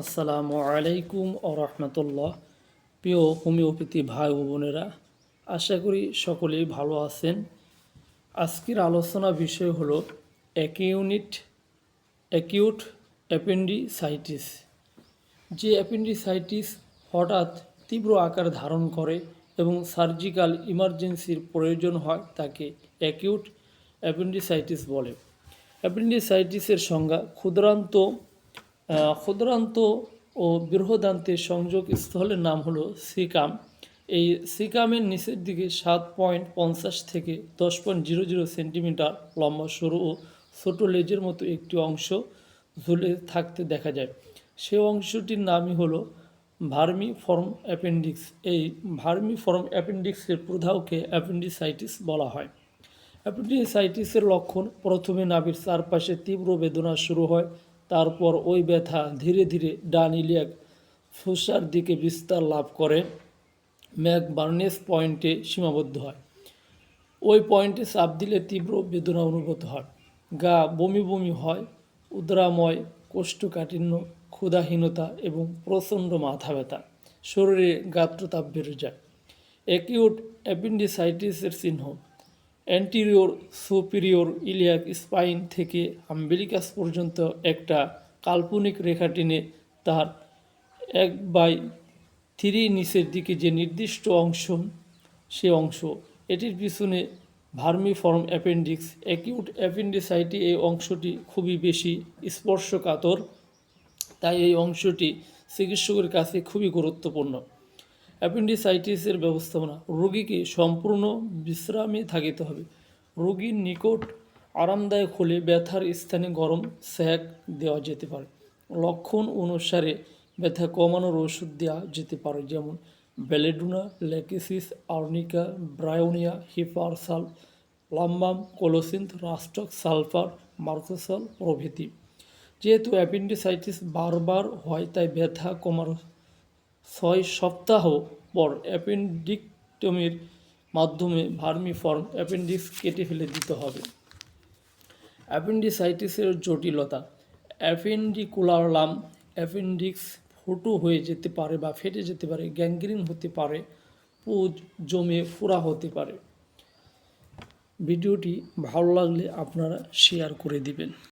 আসসালামু আলাইকুম ও রহমতুল্লাহ। প্রিয় হোমিওপ্যাথি ভাই ও বোনেরা, আশা করি সকলেই ভালো আছেন। আজকের আলোচনা বিষয় হলো অ্যাকিউনিট, অ্যাকিউট অ্যাপেন্ডিসাইটিস। যে অ্যাপেন্ডিসাইটিস হঠাৎ তীব্র আকার ধারণ করে এবং সার্জিক্যাল ইমার্জেন্সির প্রয়োজন হয় তাকে অ্যাকিউট অ্যাপেন্ডিসাইটিস বলে। অ্যাপেন্ডিসাইটিসের সংজ্ঞা ক্ষুদ্রান্ত ক্ষুদ্রান্ত ও বৃহদান্তের সংযোগ স্থলের নাম হলো সিকাম। এই সিকামের নিচের দিকে সাত পয়েন্ট পঞ্চাশ থেকে দশ পয়েন্ট জিরো জিরো সেন্টিমিটার লম্বা, সরু ও ছোটো লেজের মতো একটি অংশ ঝুলে থাকতে দেখা যায়। সে অংশটির নামই হলো ভার্মি ফর্ম অ্যাপেন্ডিক্স। এই ভার্মি ফর্ম অ্যাপেন্ডিক্সের প্রধাওকে অ্যাপেন্ডিসাইটিস বলা হয়। অ্যাপেন্ডিসাইটিসের লক্ষণ প্রথমে নাভির চারপাশে তীব্র বেদনা শুরু হয় তারপর ওই ব্যথা ধীরে ধীরে ডান ইলিয়াক ফুসার দিকে বিস্তার লাভ করে। ম্যাক বার্নেস পয়েন্টে সীমাবদ্ধ হয়। ওই পয়েন্টে চাপ দিলে তীব্র বেদনা অনুভূত হয়। গা বমি বমি হয়, উদ্রাময়, কোষ্ঠকাঠিন্য, ক্ষুধাহীনতা এবং প্রচণ্ড মাথা ব্যথা। শরীরে গাত্রতাপ বেড়ে যায়। অ্যাকিউট অ্যাপেন্ডিসাইটিসের চিহ্ন। অ্যান্টিরিয়র সুপিরিয়র ইলিয়াক স্পাইন থেকে আম্বেলিকাস পর্যন্ত একটা কাল্পনিক রেখা টেনে তার এক বাই থ্রি নিচের দিকে যে নির্দিষ্ট অংশ, সে অংশ, এটির পিছনে ভার্মিফর্ম অ্যাপেন্ডিক্স অ্যাকিউট অ্যাপেন্ডিসাইটি এই অংশটি খুবই বেশি স্পর্শকাতর, তাই এই অংশটি চিকিৎসকের কাছে খুবই গুরুত্বপূর্ণ। অ্যাপেন্ডিসাইটিসের ব্যবস্থাপনা। রোগীকে সম্পূর্ণ বিশ্রামে থাকিতে হবে। রোগীর নিকট আরামদায়ক হলে ব্যথার স্থানে গরম স্যাক দেওয়া যেতে পারে। লক্ষণ অনুসারে ব্যথা কমানোর ওষুধ দেওয়া যেতে পারে, যেমন belladonna lachesis, arnica, bryonia, hepar sul লাম্বাম colocynth rhus tox sulphur, merc sol প্রভৃতি। যেহেতু অ্যাপেন্ডিসাইটিস বারবার হয়, তাই ব্যথা কমার ছয় সপ্তাহ পর অ্যাপেন্ডিকটমির মাধ্যমে ভার্মিফর্ম অ্যাপেন্ডিক্স কেটে ফেলে দিতে হবে। অ্যাপেন্ডিসাইটিসের জটিলতা। অ্যাপেন্ডিকুলার লাম অ্যাপেন্ডিক্স ফুটো হয়ে যেতে পারে বা ফেটে যেতে পারে, গ্যাংগ্রিন হতে পারে, পুজ, জমে ফোড়া হতে পারে। ভিডিওটি ভালো লাগলে আপনারা শেয়ার করে দিবেন।